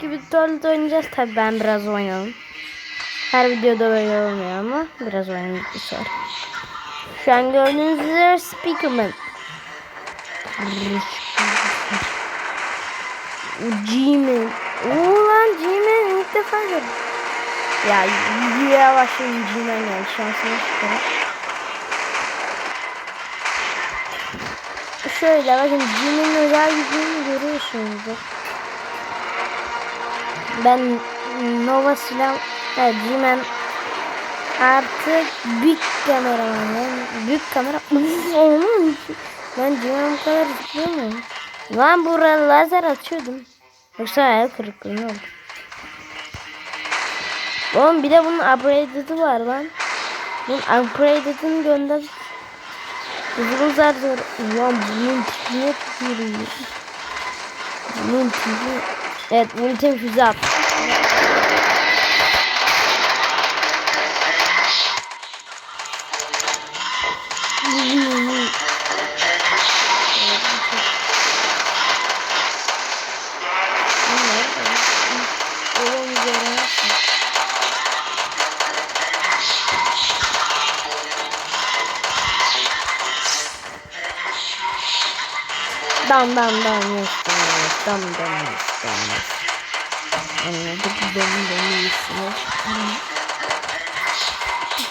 gibi Toilet oynayacağız. Tabi ben biraz oynadım. Her videoda böyle olmuyor ama biraz oynadık bu sefer. Şu an gördüğünüz üzere Speakerman. G-Man. Oo lan G-Man ilk defa gördüm. Ya videoya başlayayım G-Man yani şansını çıkarım. Şöyle bakın G-Man'in özel gücünü görüyorsunuzdur. Ben Nova silah G-Man artık büyük kameraman yani büyük kamera ben G-Man bu kadar zıplıyor mu? Lan buraya lazer atıyordum. Yoksa hayal kırıklığı oldu. Oğlum bir de bunun upgrade'ı var lan. Bunun upgrade'ını gönder. Hızlı zar zor. Ulan bunun tipine tükürüyor. Bunun tipi. Evet bunun tipi füze at. Dam dam dam yes dam dam dam dam. Anladık dam dam yesiniz.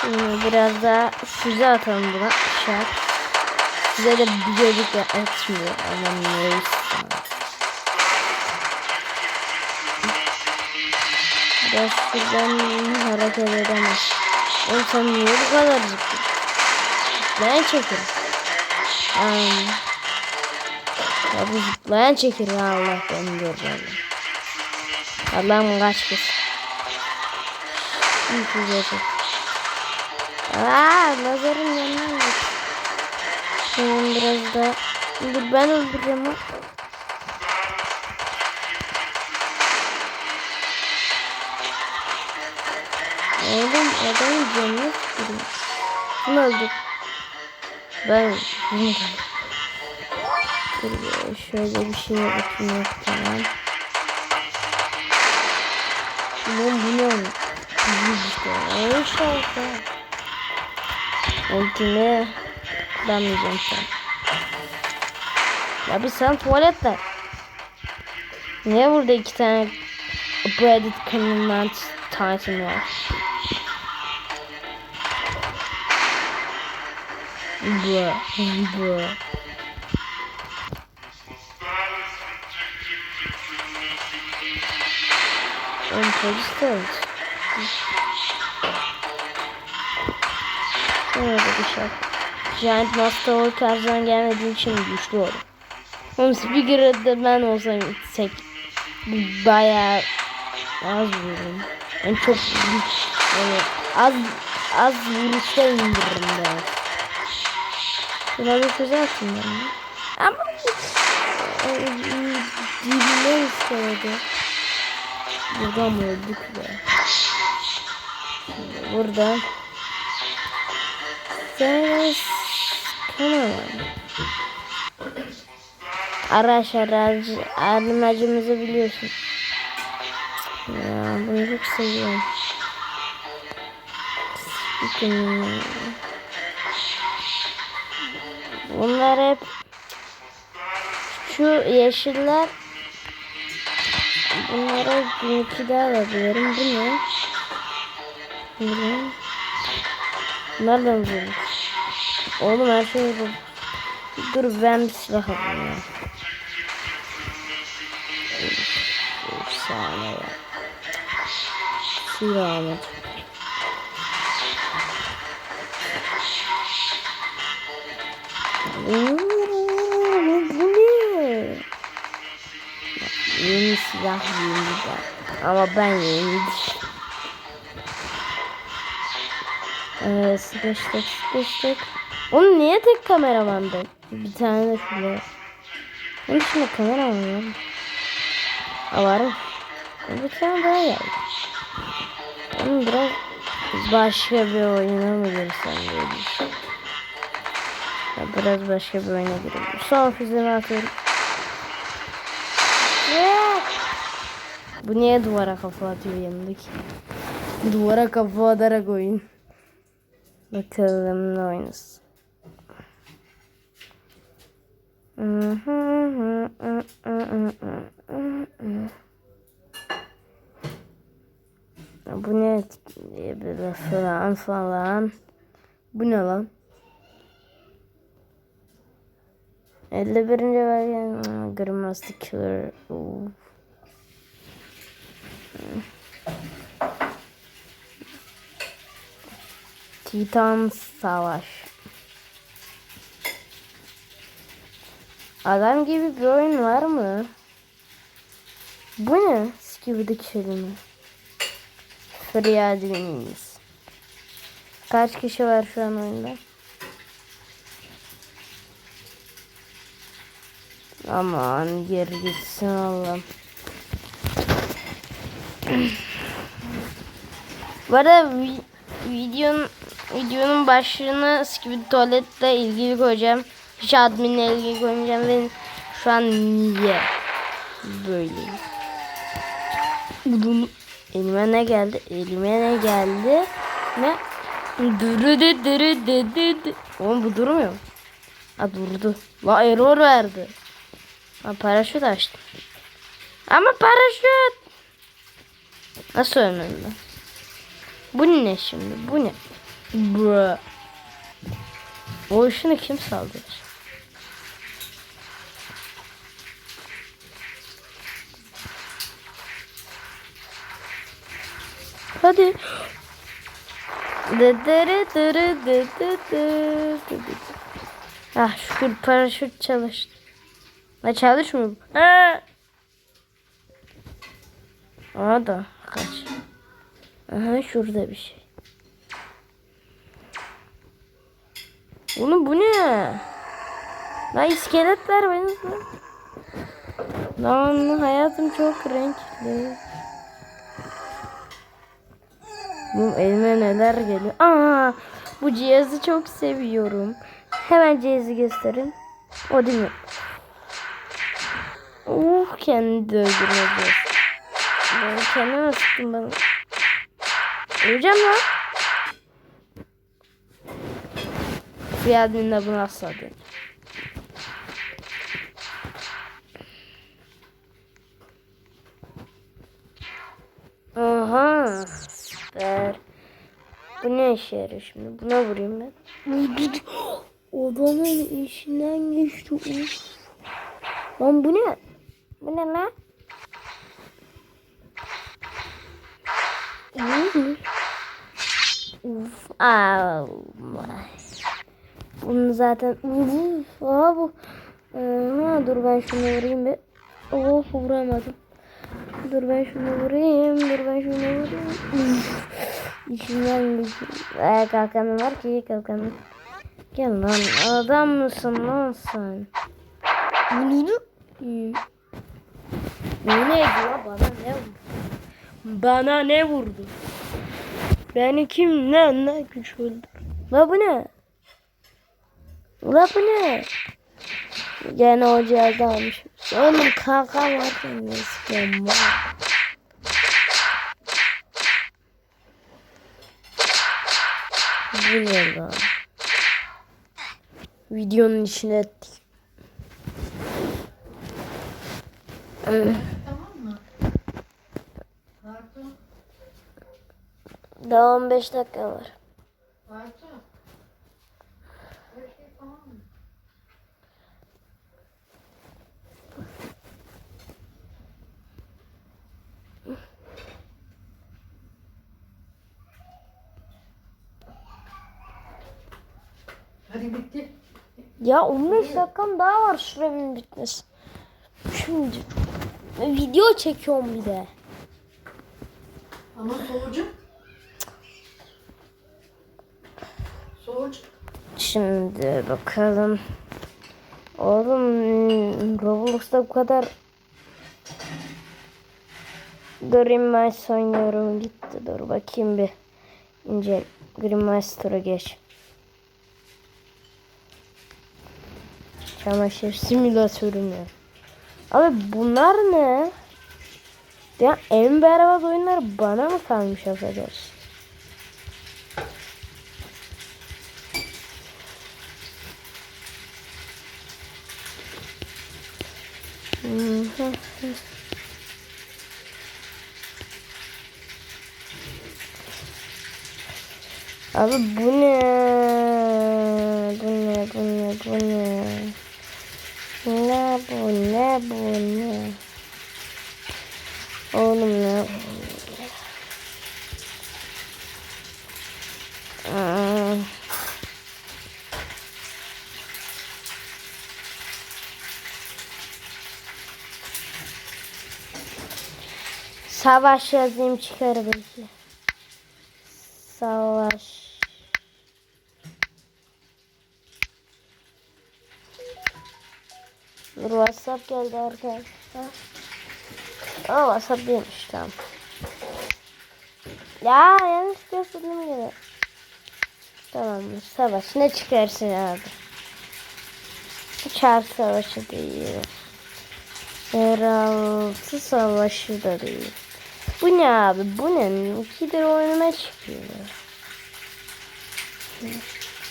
Şimdi biraz daha füze atalım buna. Şart. Size de bir gördük ya etmiyor. Ama neyse. Biraz şuradan hareket edemez. Oğlum sen niye bu kadar zıplıyorsun? Ben çekiyorum. Um, ya bu zıplayan çekir ya Allah beni göreceğim. Allah'ım kaç kız. İyi güzel. Aaa lazerin yanına git. Şimdi biraz da dur ben öldüreceğim ha. Oğlum adamın canını sıkıyorum. Kim öldü? Ben bunu Dur şöyle bir şey bakayım yok tamam. Oğlum bu ne işte. Öyle şarkı. Ultimi kullanmayacağım şu an. Ya bir sen tuvalette. Niye burada iki tane Reddit Command Titan var? Bu, bu. Öldü. Şöyle bir şey. Giant Master Oil tarzından gelmediği için güçlü olur. Oğlum Speaker'da ben olsam tek bayağı az vururum. Yani çok yani az az vuruşta indiririm ben. Şöyle bir füze atayım ben. Ama dibine istemedi. Buradan mı öldük be? Buradan Ses Tamam. Araç araç armacımızı biliyorsun. Ya bunu çok seviyorum. Bunlar hep şu yeşiller Bunlara bir daha alabilirim. Bu ne? Bu ne? Nereden buldum? Oğlum her şey bu. Dur ben bir silah alayım ya. Efsane ya. Silah almadım. Bu silah yeni de. Ama ben yeni Eee sıkıştık sıkıştık. Oğlum niye tek kameramandı? Bir tane de şurada. Onun dışında kameraman var. Aa, var mı? Bir tane daha geldi. Oğlum biraz başka bir oyuna mı girsem diye. Ya Biraz başka bir oyuna girelim. Son füzemi atıyorum. Bu niye duvara kafa atıyor yanındaki? Duvara kafa atarak oyun. Bakalım ne oynasın. Bu ne böyle falan falan. Bu ne lan? 51. belgen Grandmaster Killer. Uf. Titan Savaş. Adam gibi bir oyun var mı? Bu ne? Skibidi kelime. Free adminiz. Kaç kişi var şu an oyunda? Aman geri gitsin Allah'ım. Bu arada vi- videonun videonun başlığını Skibidi Tuvalet'le ilgili koyacağım. Hiç adminle ilgili koymayacağım ve şu an niye böyle? Bunu elime ne geldi? Elime ne geldi? Ne? Dürü dü dürü dü dü dü. Oğlum bu durmuyor. Ha durdu. La error verdi. Ha paraşüt açtım. Ama paraşüt. Nasıl ölmem ben? Bu ne şimdi? Bu ne? Bro. O ışını kim saldırır? Hadi. Ah şükür paraşüt çalıştı. Ne çalışmıyor? Ha. Aa da kaç. Aha şurada bir şey. Oğlum bu ne? La iskeletler benim. Lan hayatım çok renkli. Bu elime neler geliyor. Aa, bu cihazı çok seviyorum. Hemen cihazı gösterin. O değil mi? Uh kendi de öldürmeyeceğiz. Ben kendime sıktım bana. Öleceğim lan. Fiyadmin'le bunu asla değil. Aha. Süper. Bu ne işe yarıyor şimdi? Buna vurayım ben. Adamın işinden geçti. Uf. Lan bu ne? Bu ne lan? Uf. Uf. Aa, Bunu zaten uf. Aa, bu. Aha, dur ben şunu vurayım bir. Oh vuramadım. Dur ben şunu vurayım. Dur ben şunu vurayım. Uf. İçinden geçti. Ee, kalkanım var ki kalkanım. Gel lan adam mısın lan sen? Bu ne diyor bana ne vurdu? Bana ne vurdu? Beni kim ne ne güç öldür? La bu ne? La bu ne? Gene o cihazda almış. Oğlum kanka varken ne istiyorum var. Ne lan? Videonun içine ettik. Tamam mı? Daha 15 dakika var. Bartu. Hadi bitti. Ya 15 dakikam daha var süremin bitmesi. Şimdi video çekiyorum bir de. Ama soğucuk. Soğucuk. Şimdi bakalım. Oğlum Roblox'ta bu kadar Green Mice oynuyorum gitti. Dur bakayım bir. İnce Green Master'a geç. Çamaşır simülatörü mü? Abi bunlar ne? Ya en berbat oyunlar bana mı kalmış affedersin? Hı hı hı. Abi bu ne? Bu ne? Bu ne? Bu ne? Ne bu? Ne bu? Ne? Oğlum ne? Aa. Savaş yazayım çıkar belki. Savaş. Dur WhatsApp geldi arkadaşlar. Aa WhatsApp değilmiş tamam. Ya yanlış gösterdiğim gibi. Tamamdır savaş ne çıkarsın abi. Çar savaşı değil. Yeraltı savaşı da değil. Bu ne abi bu ne? İkidir oyunuma çıkıyor.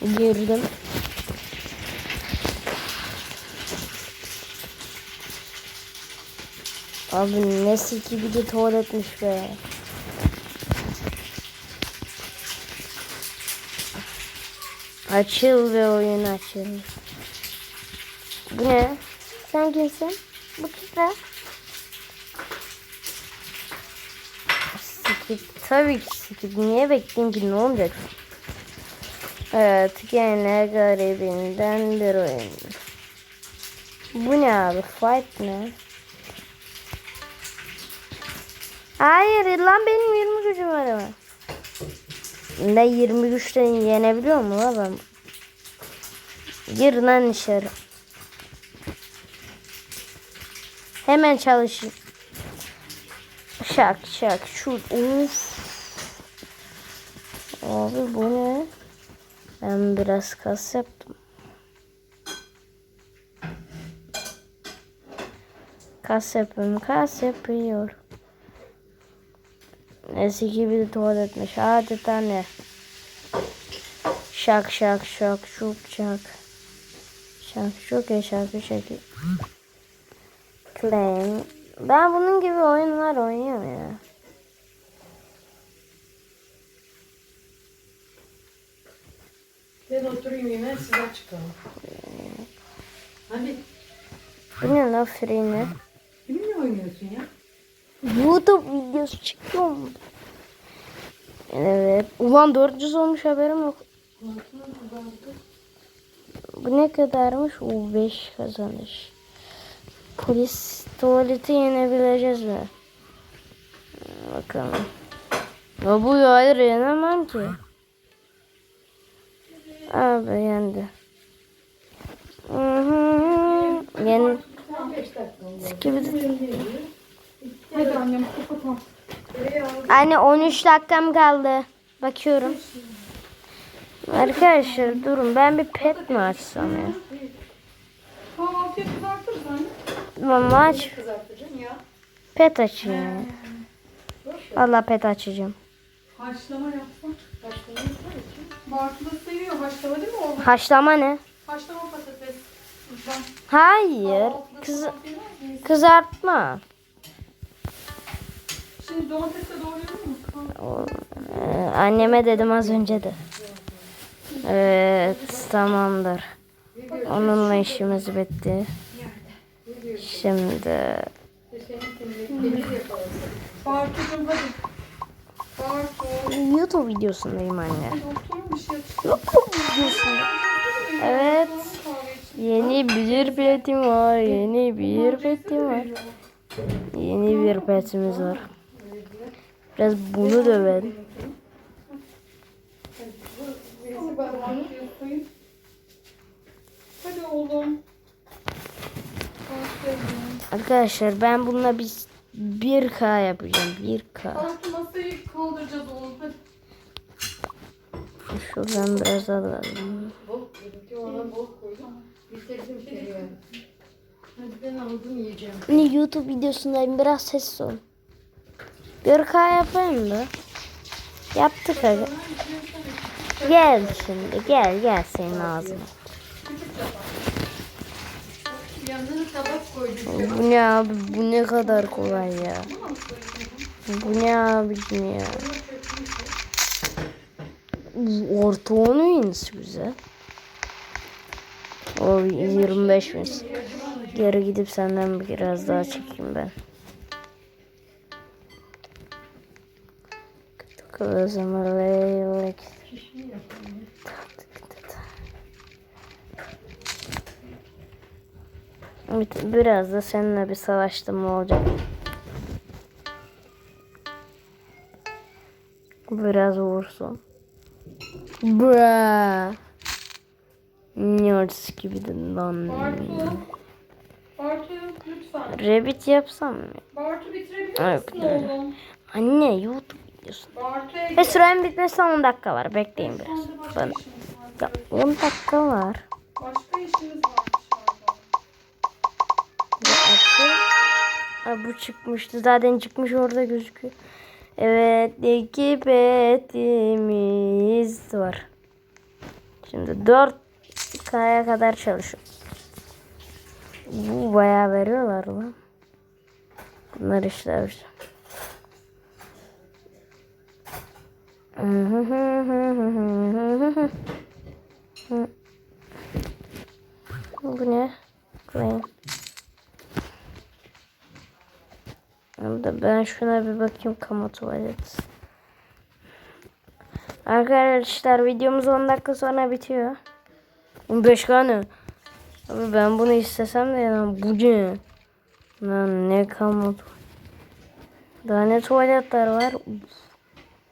Girdim. Abi ne siki bir de tuvaletmiş be. Açıl ve oyun açıl. Bu ne? Sen kimsin? Bu kim? Skip. Tabii ki skip. Niye bekleyeyim ki ne olacak? Evet gene garibinden bir oyun. Bu ne abi? Fight ne? Hayır lan benim 20 gücüm var ama. Ne 20 güçten yenebiliyor mu la ben? Gir lan içeri. Hemen çalışayım. Şak şak şu uf. Abi bu ne? Ben biraz kas yaptım. Kas yapıyorum, kas yapıyor. Eski gibi de tuvaletmiş. Adeta ne? Şak şak şak şuk şak. Şak şuk ya şak şak. Claim. Ben bunun gibi oyunlar oynuyorum ya. Ben oturayım yine size çıkalım. Hadi. Bu ne la free ne? Kiminle oynuyorsun ya? YouTube videosu çıkıyor mu? Evet. Ulan 400 olmuş haberim yok. Bu ne kadarmış? O 5 kazanış. Polis tuvaleti yenebileceğiz mi? Bakalım. Ya bu hayır yenemem ki. Abi yendi. Hı hı. Yen 15 dakika oldu. gibi Hadi annem kapatalım. Anne 13 dakikam kaldı. Bakıyorum. Arkadaşlar durun ben bir pet mi açsam ya? Mama aç. Pet açayım ya. Valla pet açacağım. Haşlama yapsak. Haşlama yapar için. Bartu da seviyor haşlama değil mi oğlum? Haşlama ne? Haşlama patates. Hayır. Kız, kızartma. Şimdi domatesle doğruyor mu? Ee, anneme dedim az önce de. Evet tamamdır. Onunla işimiz bitti. Şimdi. YouTube videosundayım anne. YouTube videosunda. Evet. Yeni bir petim var. Yeni bir petim var. Yeni bir petimiz var. Biraz bunu dövelim. Hadi oğlum. Arkadaşlar ben bununla biz 1K yapacağım. 1K. Bartu masayı kaldıracağız oğlum. Hadi. Şuradan biraz alalım. Yine YouTube videosundayım. Biraz ses ol. Bir K yapayım da. Yaptık aga. Gel şimdi gel gel senin ağzına. Bu ne abi bu ne kadar kolay ya. Bu ne abicim ya. Orta onu iyisi güzel. O 25 mi? Geri gidip senden biraz daha çekeyim ben. Kızım Evet, biraz da seninle bir savaştım olacak. Biraz vursun. Bra. Nerds gibi de lan. Bartu. Bartu lütfen. Rabbit yapsam mı? Bartu bitirebilir Evet, misin evet. oğlum? Anne YouTube videosu. Ve süren bitmesine 10 dakika var. Bekleyin biraz. Var. Ya 10 dakika var. Başka işimiz var. Açayım. Ha, bu çıkmıştı. Zaten çıkmış orada gözüküyor. Evet. iki petimiz var. Şimdi 4 kaya kadar çalışıyor. Bu bayağı veriyorlar lan. Bunlar işler. Bu ne? Koyayım. Burada ben şuna bir bakayım kamu tuvalet. Arkadaşlar videomuz 10 dakika sonra bitiyor. 15 kanı. Abi ben bunu istesem de yani bu ne? Lan ne kamu Daha ne tuvaletler var?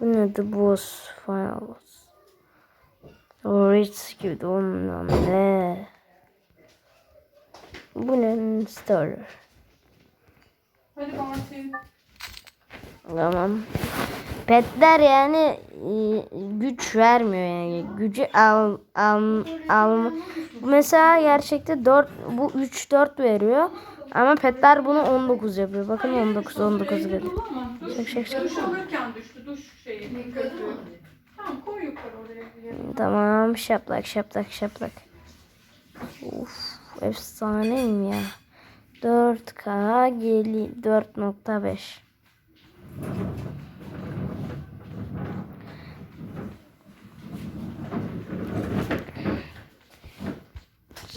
Bu ne The Boss Final Boss. O Ritz gibi de ondan ne? Bu ne? Starter. Hadi Bartu. Tamam. Petler yani e, güç vermiyor yani. Gücü al al alma. Mesela gerçekte 4 bu 3 4 veriyor. Ama petler bunu 19 yapıyor. Bakın 19 19 Evde geliyor. koy yukarı oraya. Tamam şaplak şaplak şaplak. Uf efsaneyim ya. 4K geli 4.5.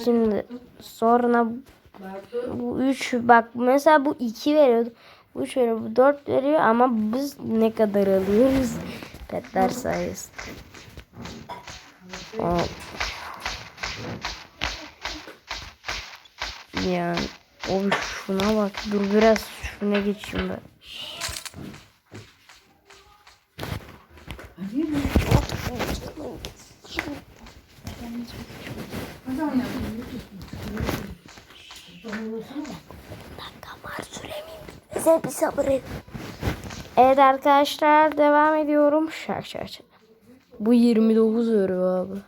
Şimdi sonra bu 3 bak mesela bu 2 veriyordu. Bu 3 veriyor, bu 4 veriyor ama biz ne kadar alıyoruz? Petler sayesinde. O. Yani o şuna bak. Dur biraz şuna geçeyim ben. Bize bir sabır et. Evet arkadaşlar devam ediyorum. Şak şak şak. Bu 29 euro abi.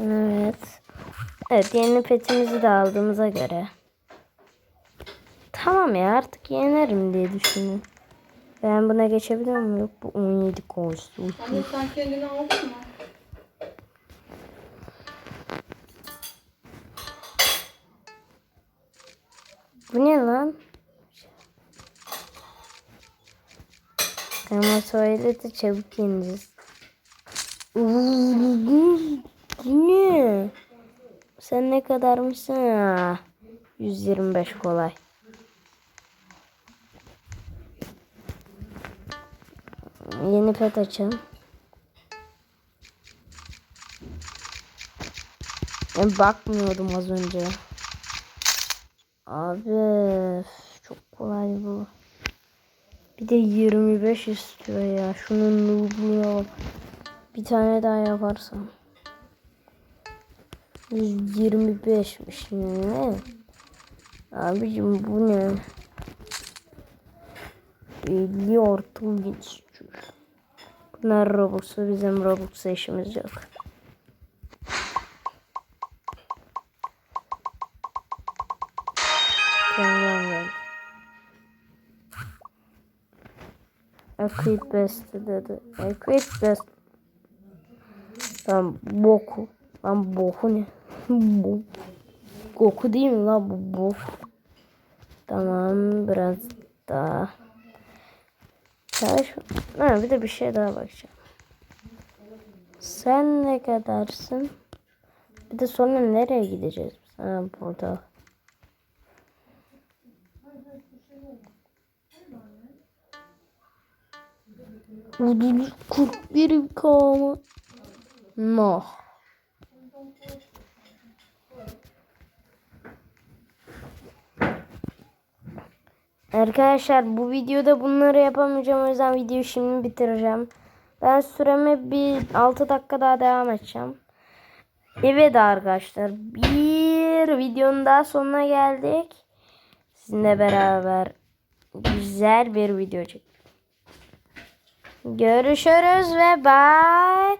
Evet. Evet yeni petimizi de aldığımıza göre. Tamam ya artık yenerim diye düşünüyorum. Ben buna geçebiliyor muyum? Yok bu 17 koştu. Ama sen kendini aldın mı? Bu ne lan? Ama tuvalete çabuk ineceğiz. Sen ne kadarmışsın ya? 125 kolay. Yeni pet açalım. Ben bakmıyordum az önce. Abi çok kolay bu. Bir de 25 istiyor ya. Şunun noobluğuna. Bir tane daha yaparsam. 125'miş ne? Abicim bu ne? 50 ortum geçiyor. Bunlar Robux'u bizim Robux'a işimiz yok. Equip best dedi. Equip best. Lan boku. Lan boku ne? Bu. Goku değil mi lan bu bok? Tamam biraz daha. Çalış. Ha, bir de bir şey daha bakacağım. Sen ne kadarsın? Bir de sonra nereye gideceğiz? Ha burada. Uduz 41 kama. No. Arkadaşlar bu videoda bunları yapamayacağım o yüzden videoyu şimdi bitireceğim. Ben süreme bir 6 dakika daha devam edeceğim. Evet arkadaşlar bir videonun daha sonuna geldik. Sizinle beraber güzel bir video çektik. Görüşürüz ve bye.